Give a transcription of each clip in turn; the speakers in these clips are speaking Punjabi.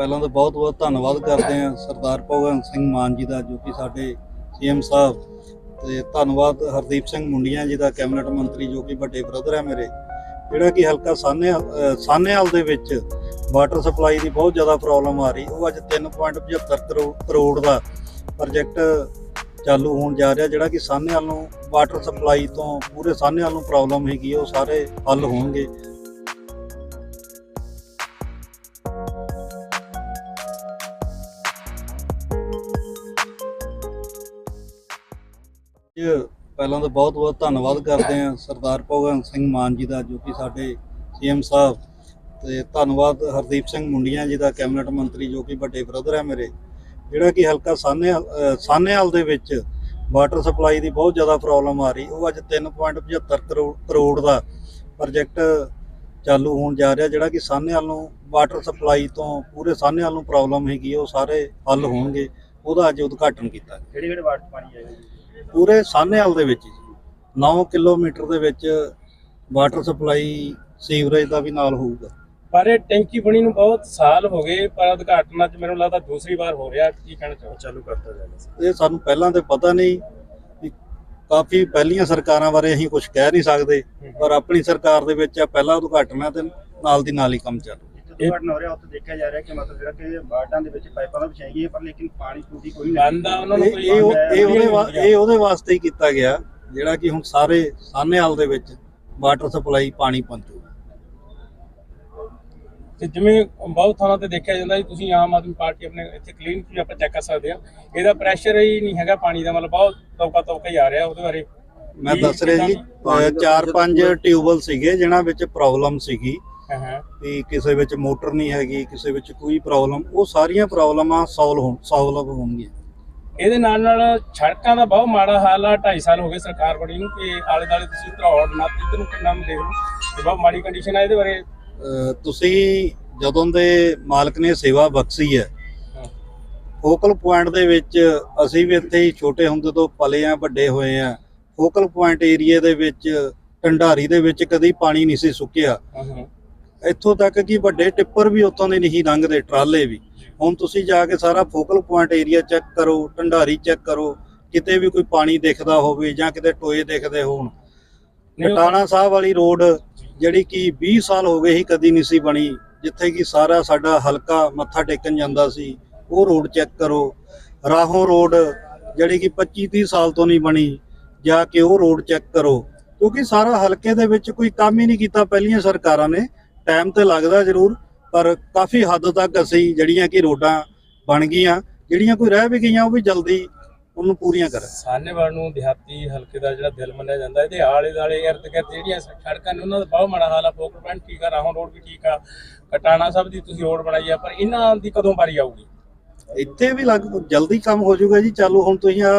ਪਹਿਲਾਂ ਤਾਂ ਬਹੁਤ ਬਹੁਤ ਧੰਨਵਾਦ ਕਰਦੇ ਹਾਂ ਸਰਦਾਰ ਭਗਵੰਤ ਸਿੰਘ ਮਾਨ ਜੀ ਦਾ, ਜੋ ਕਿ ਸਾਡੇ ਸੀਐਮ ਸਾਹਿਬ। ਤੇ ਧੰਨਵਾਦ ਹਰਦੀਪ ਸਿੰਘ ਮੁੰਡੀਆਂ ਜੀ ਦਾ, ਕੈਬਨਿਟ ਮੰਤਰੀ ਜੋ ਕਿ ਵੱਡੇ ਬ੍ਰਦਰ ਹੈ ਮੇਰੇ। ਜਿਹੜਾ ਕਿ ਹਲਕਾ ਸਾਨੇ ਸਾਨੇਵਾਲ ਦੇ ਵਿੱਚ ਵਾਟਰ ਸਪਲਾਈ ਦੀ ਬਹੁਤ ਜ਼ਿਆਦਾ ਪ੍ਰੋਬਲਮ ਆ ਰਹੀ। ਉਹ ਅੱਜ 3.75 ਕਰੋ- ਕਰੋੜ ਦਾ ਪ੍ਰੋਜੈਕਟ ਚਾਲੂ ਹੋਣ ਜਾ ਰਿਹਾ, ਜਿਹੜਾ ਕਿ ਸਾਨੇਵਾਲ ਨੂੰ ਵਾਟਰ ਸਪਲਾਈ ਤੋਂ ਪੂਰੇ ਸਾਨੇਵਾਲ ਨੂੰ ਪ੍ਰੋਬਲਮ ਹੈਗੀ ਉਹ ਸਾਰੇ ਹੱਲ ਹੋਣਗੇ। ਪਹਿਲਾਂ ਤਾਂ ਬਹੁਤ ਬਹੁਤ ਧੰਨਵਾਦ ਕਰਦੇ ਹਾਂ ਸਰਦਾਰ ਭਗਵੰਤ ਸਿੰਘ ਮਾਨ ਜੀ ਦਾ, ਜੋ ਕਿ ਸਾਡੇ ਸੀਐਮ ਸਾਹਿਬ। ਤੇ ਧੰਨਵਾਦ ਹਰਦੀਪ ਸਿੰਘ ਮੁੰਡੀਆਂ ਜੀ ਦਾ, ਕੈਬਨਿਟ ਮੰਤਰੀ ਜੋ ਕਿ ਵੱਡੇ ਬ੍ਰਦਰ ਹੈ ਮੇਰੇ। ਜਿਹੜਾ ਕਿ ਹਲਕਾ ਸਾਨੇ ਸਾਨੇਵਾਲ ਦੇ ਵਿੱਚ ਵਾਟਰ ਸਪਲਾਈ ਦੀ ਬਹੁਤ ਜ਼ਿਆਦਾ ਪ੍ਰੋਬਲਮ ਆ ਰਹੀ। ਉਹ ਅੱਜ 3.75 ਕਰੋੜ ਕਰੋੜ ਦਾ ਪ੍ਰੋਜੈਕਟ ਚਾਲੂ ਹੋਣ ਜਾ ਰਿਹਾ, ਜਿਹੜਾ ਕਿ ਸਾਨੇਵਾਲ ਨੂੰ ਵਾਟਰ ਸਪਲਾਈ ਤੋਂ ਪੂਰੇ ਸਾਨੇਵਾਲ ਨੂੰ ਪ੍ਰੋਬਲਮ ਹੈਗੀ ਉਹ ਸਾਰੇ ਹੱਲ ਹੋਣਗੇ। ਉਹਦਾ ਅੱਜ ਉਦਘਾਟਨ ਕੀਤਾ ਕਿਹੜੇ ਕਿਹੜੇ ਵਾਟਰ ਪਾਣੀ ਆਏਗਾ ਪੂਰੇ ਸਾਹਨੇਵਾਲ ਦੇ ਵਿੱਚ ਜੀ 9 ਕਿਲੋਮੀਟਰ ਦੇ ਵਿੱਚ ਵਾਟਰ ਸਪਲਾਈ ਸੀਵਰੇਜ ਦਾ ਵੀ ਨਾਲ ਹੋਊਗਾ। ਪਰ ਇਹ ਟੈਂਕੀ ਬਣੀ ਨੂੰ ਬਹੁਤ ਸਾਲ ਹੋ ਗਏ ਪਰ ਉਦਘਾਟਨ ਅੱਜ ਮੈਨੂੰ ਲੱਗਦਾ ਦੂਸਰੀ ਵਾਰ ਹੋ ਰਿਹਾ ਕੀ ਕਹਿਣਾ ਚਾਹੋ ਚਾਲੂ ਕਰਤਾ ਜਾਏਗਾ ਇਹ ਸਾਨੂੰ ਪਹਿਲਾਂ ਤੇ ਪਤਾ ਨਹੀਂ ਕਾਫੀ ਪਹਿਲੀਆਂ ਸਰਕਾਰਾਂ ਬਾਰੇ ਅਸੀਂ ਕੁਝ ਕਹਿ ਨਹੀਂ ਸਕਦੇ ਪਰ ਆਪਣੀ ਸਰਕਾਰ ਦੇ ਵਿੱਚ ਆ ਪਹਿਲਾ ਉਦਘਾਟਨ ਹੈ ਤੇ ਨਾਲ ਦੀ ਨਾਲ ਹੀ ਕੰਮ ਚੱਲ ਰਿਹਾ ਜਿੱਥੇ ਉਦਘਾਟਨ ਹੋ ਰਿਹਾ ਉੱਥੇ ਦੇਖਿਆ ਜਾ ਰਿਹਾ ਕਿ ਮਤਲਬ ਜਿਹੜਾ ਕਿ ਵਾਰਡਾਂ ਦੇ ਵਿੱਚ ਪਾਈਪਾਂ ਤਾਂ ਵਿਛਾਈ ਗਈ ਹੈ ਪਰ ਲੇਕਿਨ ਪਾਣੀ ਪੂਰੀ ਕੋਈ ਨਹੀਂ ਬੰਦ ਆ ਉਹਨਾਂ ਨੂੰ ਇਹ ਕੋਈ ਇਹ ਉਹ- ਇਹ ਉਹਦੇ ਵਾ- ਇਹ ਉਹਦੇ ਵਾਸਤੇ ਹੀ ਕੀਤਾ ਗਿਆ ਜਿਹੜਾ ਕਿ ਹੁਣ ਸਾਰੇ ਸਾਹਨੇਵਾਲ ਦੇ ਵਿੱਚ ਵਾਟਰ ਸਪਲਾਈ ਪਾਣੀ ਪਹੁੰਚੂਗਾ ਤੇ ਜਿਵੇਂ ਬਹੁਤ ਥਾਵਾਂ ਤੇ ਦੇਖਿਆ ਜਾਂਦਾ ਜੀ ਤੁਸੀਂ ਆਮ ਆਦਮੀ ਪਾਰਟੀ ਆਪਣੇ ਇੱਥੇ ਕਲੀਨ ਵੀ ਆਪਾਂ ਚੈੱਕ ਕਰ ਸਕਦੇ ਆ। ਇਹਦਾ ਪ੍ਰੈਸ਼ਰ ਹੀ ਨਹੀਂ ਹੈਗਾ ਪਾਣੀ ਦਾ ਮਤਲਬ ਬਹੁਤ ਤੌਕਾ ਤੌਕਾ ਹੀ ਆ ਰਿਹਾ ਉਹਦੇ ਬਾਰੇ। ਮੈਂ ਦੱਸ ਰਿਹਾ ਜੀ ਚਾਰ ਪੰਜ ਟਿਊਬਲ ਸੀਗੇ ਜਿਨ੍ਹਾਂ ਵਿੱਚ ਪ੍ਰੋਬਲਮ ਸੀਗੀ। ਵੀ ਕਿਸੇ ਵਿੱਚ ਮੋਟਰ ਨਹੀਂ ਹੈਗੀ ਕਿਸੇ ਵਿੱਚ ਕੋਈ ਪ੍ਰੋਬਲਮ ਉਹ ਸਾਰੀਆਂ ਪ੍ਰੋਬਲਮਾਂ ਸੋਲਵ ਹੋਣ ਸੋਲਵ ਹੋਣਗੀਆਂ। ਇਹਦੇ ਨਾਲ ਨਾਲ ਸੜਕਾਂ ਦਾ ਬਹੁਤ ਮਾੜਾ ਹਾਲ ਆ 2.5 ਸਾਲ ਹੋ ਗਏ ਸਰਕਾਰ ਬਣੀ ਨੂੰ ਕਿ ਆਲੇ ਦਾਲੇ ਤੁਸੀਂ ਧਰੌੜ ਨਾ ਇੱਧਰ ਨੂੰ ਕਿੰਨਾ ਦੇਖ ਲਓ ਤੇ ਬਹੁਤ ਮਾੜੀ ਕੰਡੀਸ਼ਨ ਆ ਇਹਦੇ ਬਾਰੇ। ਤੁਸੀਂ ਜਦੋਂ ਦੇ ਮਾਲਕ ਨੇ ਸੇਵਾ ਬਖਸ਼ੀ ਹੈ ਫੋਕਲ ਪੁਆਇੰਟ ਦੇ ਵਿੱਚ ਅਸੀਂ ਵੀ ਇੱਥੇ ਹੀ ਛੋਟੇ ਹੁੰਦੇ ਤੋਂ ਪਲੇ ਆ ਵੱਡੇ ਹੋਏ ਆ। ਫੋਕਲ ਪੁਆਇੰਟ ਏਰੀਆ ਦੇ ਵਿੱਚ ਢੰਡਾਰੀ ਦੇ ਵਿੱਚ ਕਦੀ ਪਾਣੀ ਨਹੀਂ ਸੀ ਸੁੱਕਿਆ। ਹਾਂ ਹਾਂ। ਇੱਥੋਂ ਤੱਕ ਕਿ ਵੱਡੇ ਟਿੱਪਰ ਵੀ ਉੱਥੋਂ ਦੇ ਨਹੀਂ ਲੰਘਦੇ ਟਰਾਲੇ ਵੀ। ਹੁਣ ਤੁਸੀਂ ਜਾ ਕੇ ਸਾਰਾ ਫੋਕਲ ਪੁਆਇੰਟ ਏਰੀਆ ਚੈੱਕ ਕਰੋ ਢੰਡਾਰੀ ਚੈੱਕ ਕਰੋ ਕਿਤੇ ਵੀ ਕੋਈ ਪਾਣੀ ਦਿਖਦਾ ਹੋਵੇ ਜਾਂ ਕਿਤੇ ਟੋਏ ਦਿਖਦੇ ਹੋਣ। ਕਟਾਣਾ ਸਾਹਿਬ ਵਾਲੀ ਰੋਡ ਜਿਹੜੀ ਕਿ 20 ਸਾਲ ਹੋ ਗਏ ਹੀ ਕਦੀ ਨਹੀਂ ਸੀ ਬਣੀ ਜਿੱਥੇ ਕਿ ਸਾਰਾ ਸਾਡਾ ਹਲਕਾ ਮੱਥਾ ਟੇਕਣ ਜਾਂਦਾ ਸੀ ਉਹ ਰੋਡ ਚੈੱਕ ਕਰੋ। ਰਾਹੋਂ ਰੋਡ ਜਿਹੜੀ ਕਿ 25 30 ਸਾਲ ਤੋਂ ਨਹੀਂ ਬਣੀ ਜਾ ਕੇ ਉਹ ਰੋਡ ਚੈੱਕ ਕਰੋ। ਕਿਉਂਕਿ ਸਾਰਾ ਹਲਕੇ ਦੇ ਵਿੱਚ ਕੋਈ ਕੰਮ ਹੀ ਨਹੀਂ ਕੀਤਾ ਪਹਿਲੀਆਂ ਸਰਕਾਰਾਂ ਨੇ। ਟਾਈਮ ਤੇ ਲੱਗਦਾ ਜ਼ਰੂਰ ਪਰ ਕਾਫੀ ਹੱਦ ਤੱਕ ਅਸੀਂ ਜਿਹੜੀਆਂ ਕਿ ਰੋਡਾਂ ਬਣ ਗਈਆਂ ਜਿਹੜੀਆਂ ਕੋਈ ਰਹਿ ਵੀ ਗਈਆਂ ਉਹ ਵੀ ਜਲਦੀ ਉਹਨੂੰ ਪੂਰੀਆਂ ਕਰਾਂ। ਸਾਹਨੇਵਾਲ ਨੂੰ ਦਿਹਾਤੀ ਹਲਕੇ ਦਾ ਜਿਹੜਾ ਦਿਲ ਮੰਨਿਆ ਜਾਂਦਾ ਇਹਦੇ ਆਲੇ ਦਾਲੇ ਇਰਦ ਗਿਰਦ ਜਿਹੜੀਆਂ ਸੜਕਾਂ ਨੇ ਉਹਨਾਂ ਦਾ ਬਹੁਤ ਮਾੜਾ ਹਾਲ ਆ ਫੋਕਲ ਪੁਆਇੰਟ ਠੀਕ ਆ ਰਾਹੋਂ ਰੋਡ ਵੀ ਠੀਕ ਆ ਕਟਾਣਾ ਸਾਹਿਬ ਦੀ ਤੁਸੀਂ ਰੋਡ ਬਣਾਈ ਆ ਪਰ ਇਹਨਾਂ ਦੀ ਕਦੋਂ ਵਾਰੀ ਆਊਗੀ? ਇੱਥੇ ਵੀ ਲੱਗ ਜਲਦੀ ਕੰਮ ਹੋ ਜਾਊਗਾ ਜੀ ਚਾਲੂ ਹੁਣ ਤੁਸੀਂ ਆ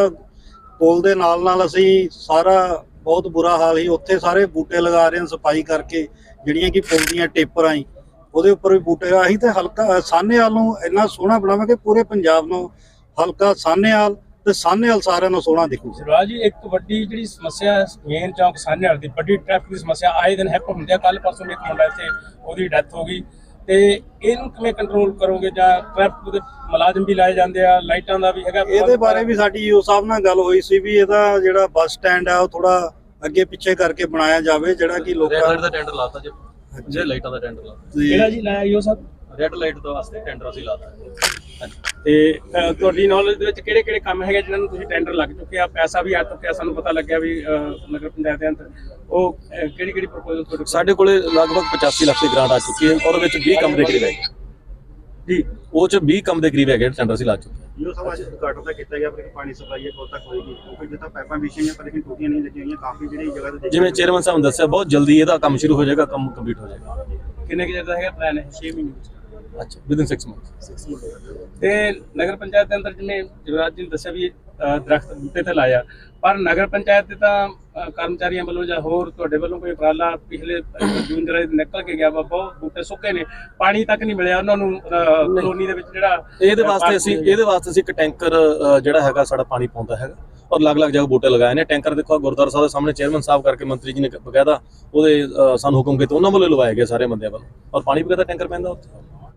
ਪੁਲ ਦੇ ਨਾਲ ਨਾਲ ਅਸੀਂ ਸਾਰਾ ਬਹੁਤ ਬੁਰਾ ਹਾਲ ਸੀ। ਉੱਥੇ ਸਾਰੇ ਬੂਟੇ ਲਗਾ ਰਹੇ ਹਾਂ ਸਫ਼ਾਈ ਕਰਕੇ, ਜਿਹੜੀਆਂ ਕਿ ਪੁਲ ਦੀਆਂ ਟੇਪਰਾਂ ਹੀ। ਉਹਦੇ ਉੱਪਰ ਵੀ ਬੂਟੇ ਆਹੀ ਤੇ ਹਲਕਾ ਸਾਹਨੇਵਾਲ ਨੂੰ ਇੰਨਾ ਸੋਹਣਾ ਬਣਾਵਾਂਗੇ ਪੂਰੇ ਪੰਜਾਬ ਨੂੰ ਹਲਕਾ ਸਾਹਨੇਵਾਲ ਤੇ ਸਾਹਨੇਵਾਲ ਸਾਰਿਆਂ ਨੂੰ ਸੋਹਣਾ ਦਿਖੂ। ਸਿਰਵਾਜ ਜੀ, ਇੱਕ ਵੱਡੀ ਜਿਹੜੀ ਸਮੱਸਿਆ ਮੇਨ ਚੌਂਕ ਸਾਹਨੇਵਾਲ ਦੀ, ਵੱਡੀ ਟ੍ਰੈਫਿਕ ਦੀ ਸਮੱਸਿਆ, ਆਏ ਦਿਨ ਹੈਪ ਹੁੰਦੀ ਆ ਕੱਲ ਪਰਸੋਂ ਇੱਕ ਮੁੰਡਾ ਇੱਥੇ ਉਹਦੀ ਡੈਥ ਹੋ ਗਈ। ਤੇ ਇਹਨੂੰ ਕਿਵੇਂ ਕੰਟਰੋਲ ਕਰੋਗੇ? ਜਾਂ ਟ੍ਰੈਫਿਕ ਦੇ ਮੁਲਾਜ਼ਮ ਵੀ ਲਾਏ ਜਾਂਦੇ ਆ ਲਾਈਟਾਂ ਦਾ ਵੀ ਹੈਗਾ ਇਹਦੇ ਬਾਰੇ ਵੀ ਸਾਡੀ ਯੂ ਸਾਹਿਬ ਨਾਲ ਗੱਲ ਹੋਈ ਸੀ ਵੀ ਇਹਦਾ ਜਿਹੜਾ ਬੱਸ ਸਟੈਂਡ ਆ ਉਹ ਥੋੜਾ ਅੱਗੇ ਪਿੱਛੇ ਕਰਕੇ ਬਣਾਇਆ ਜਾਵੇ ਜਿਹੜਾ ਕਿ ਲੋਕਾਂ ਦਾ ਟੈਂਡਰ ਲਾਤਾ ਜੀ ਜੇ ਲਾਈਟਾਂ ਦਾ ਟੈਂਡਰ ਲਾਤਾ। ਕਿਹੜਾ ਜੀ ਲਾਇਆ ਯੋ ਸਭ? ਰੈੱਡ ਲਾਈਟ ਤੋਂ ਵਾਸਤੇ ਟੈਂਡਰ ਅਸੀਂ ਲਾਤਾ ਤੇ ਅ, ਤੁਹਾਡੀ ਨੌਲੇਜ ਦੇ ਵਿੱਚ ਕਿਹੜੇ ਕਿਹੜੇ ਕੰਮ ਹੈਗੇ ਜਿਨ੍ਹਾਂ ਨੂੰ ਤੁਸੀਂ ਟੈਂਡਰ ਲੱਗ ਚੁੱਕੇ ਆ? ਪੈਸਾ ਵੀ ਆ ਚੁੱਕਿਆ ਸਾਨੂੰ ਪਤਾ ਲੱਗਿਆ ਵੀ ਅ, ਨਗਰ ਪੰਚਾਇਤ ਦੇ ਅੰਦਰ। ਉਹ ਕਿਹੜੀ ਕਿਹੜੀ ਪ੍ਰਪੋਜ਼ਲ ਤੁਹਾਡੇ ਕੋਲ? ਸਾਡੇ ਕੋਲੇ ਲਗਭਗ 85 ਲੱਖ ਦੀ ਗ੍ਰਾਂਟ ਆ ਚੁੱਕੀ ਹੈ ਉਹਦੇ ਵਿੱਚ 20 ਕੰਮ ਦੇ ਕਰੀਬ ਹੈ ਜੀ। ਉਹ ਚ 20 ਕੰਮ ਦੇ ਕਰੀਬ ਹੈਗੇ ਟੈਂਡਰ ਅਸੀਂ ਲਾ ਚੁੱਕੇ ਹਾਂ। ਇਹ ਸਭ ਅੱਜ ਉਦਘਾਟਨ ਤਾਂ ਕੀਤਾ ਗਿਆ ਪਰ ਪਾਣੀ ਸਪਲਾਈ ਹੈ ਕੋਲ ਤੱਕ ਹੋਏਗੀ ਕਿਉਂਕਿ ਜਿੱਥੇ ਪਾਈਪਾਂ ਵਿਛੀਆਂ ਪਰ ਲੇਕਿਨ ਟੂਟੀਆਂ ਨਹੀਂ ਲੱਗੀਆਂ ਹੋਈਆਂ ਕਾਫੀ ਜਿਹੜੀ ਜਗ੍ਹਾ ਤੇ ਜਿਵੇਂ ਚੇਅਰਮੈਨ ਸਾਹਿਬ ਨੇ ਦੱਸਿਆ ਬਹੁਤ ਜਲਦੀ ਇਹਦਾ ਕੰਮ ਸ਼ੁਰੂ ਹੋ ਜਾਏਗਾ ਕੰਮ ਕੰਪਲੀਟ ਹੋ ਜਾਏਗਾ। ਕਿੰਨੇ ਕਿ ਦਾ ਹੈਗਾ ਪਲਾਨ ਹੈ 6 ਮਹੀਨੇ ਵਿੱਚ। ਅੱਛਾ। ਵਿਦਿਨ 6 ਮੰਥ ਤੇ ਨਗਰ ਪੰਚਾਇਤ ਦੇ ਅੰਦਰ ਜਿਵੇਂ ਜਗਰਾਜ ਜੀ ਨੇ ਦੱਸਿਆ ਵੀ ਦਰਖਤ ਬੂਟੇ ਤੇ ਲਾਇਆ। ਪਰ ਨਗਰ ਪੰਚਾਇਤ ਦੇ ਤਾਂ ਕਰਮਚਾਰੀਆਂ ਵੱਲੋਂ ਜਾਂ ਹੋਰ ਤੁਹਾਡੇ ਵੱਲੋਂ ਕੋਈ ਉਪਰਾਲਾ ਪਿਛਲੇ ਜੂਨ ਜੁਲਾਈ ਦੇ ਨਿਕਲ ਕੇ ਗਿਆ ਵਾ ਬਹੁਤ ਬੂਟੇ ਸੁੱਕੇ ਨੇ। ਪਾਣੀ ਤੱਕ ਨਹੀਂ ਮਿਲਿਆ ਉਹਨਾਂ ਨੂੰ ਕਲੋਨੀ ਦੇ ਵਿੱਚ ਜਿਹੜਾ ਇਹਦੇ ਵਾਸਤੇ ਅਸੀਂ ਇਹਦੇ ਵਾਸਤੇ ਅਸੀਂ ਇੱਕ ਟੈਂਕਰ ਅ, ਜਿਹੜਾ ਹੈਗਾ ਸਾਡਾ ਪਾਣੀ ਪਾਉਂਦਾ ਹੈਗਾ। ਔਰ ਅਲੱਗ-ਅਲੱਗ ਜਗ੍ਹਾ ਬੂਟੇ ਲਗਾਏ ਨੇ। ਟੈਂਕਰ ਦੇਖੋ ਗੁਰਦੁਆਰਾ ਸਾਹਿਬ ਦੇ ਸਾਹਮਣੇ ਚੇਅਰਮੈਨ ਸਾਹਿਬ ਕਰਕੇ ਮੰਤਰੀ ਜੀ ਨੇ ਬਕਾਇਦਾ ਉਹਦੇ ਅ, ਸਾਨੂੰ ਹੁਕਮ ਕੀਤਾ ਉਹਨਾਂ ਵੱਲੋਂ ਲਵਾਏ ਗਏ ਸਾਰੇ ਬੰਦਿਆਂ ਵੱਲੋਂ। ਔਰ ਪਾਣੀ ਵਗੈਰਾ ਟੈਂਕਰ ਪੈਂਦਾ ਉੱਥੇ?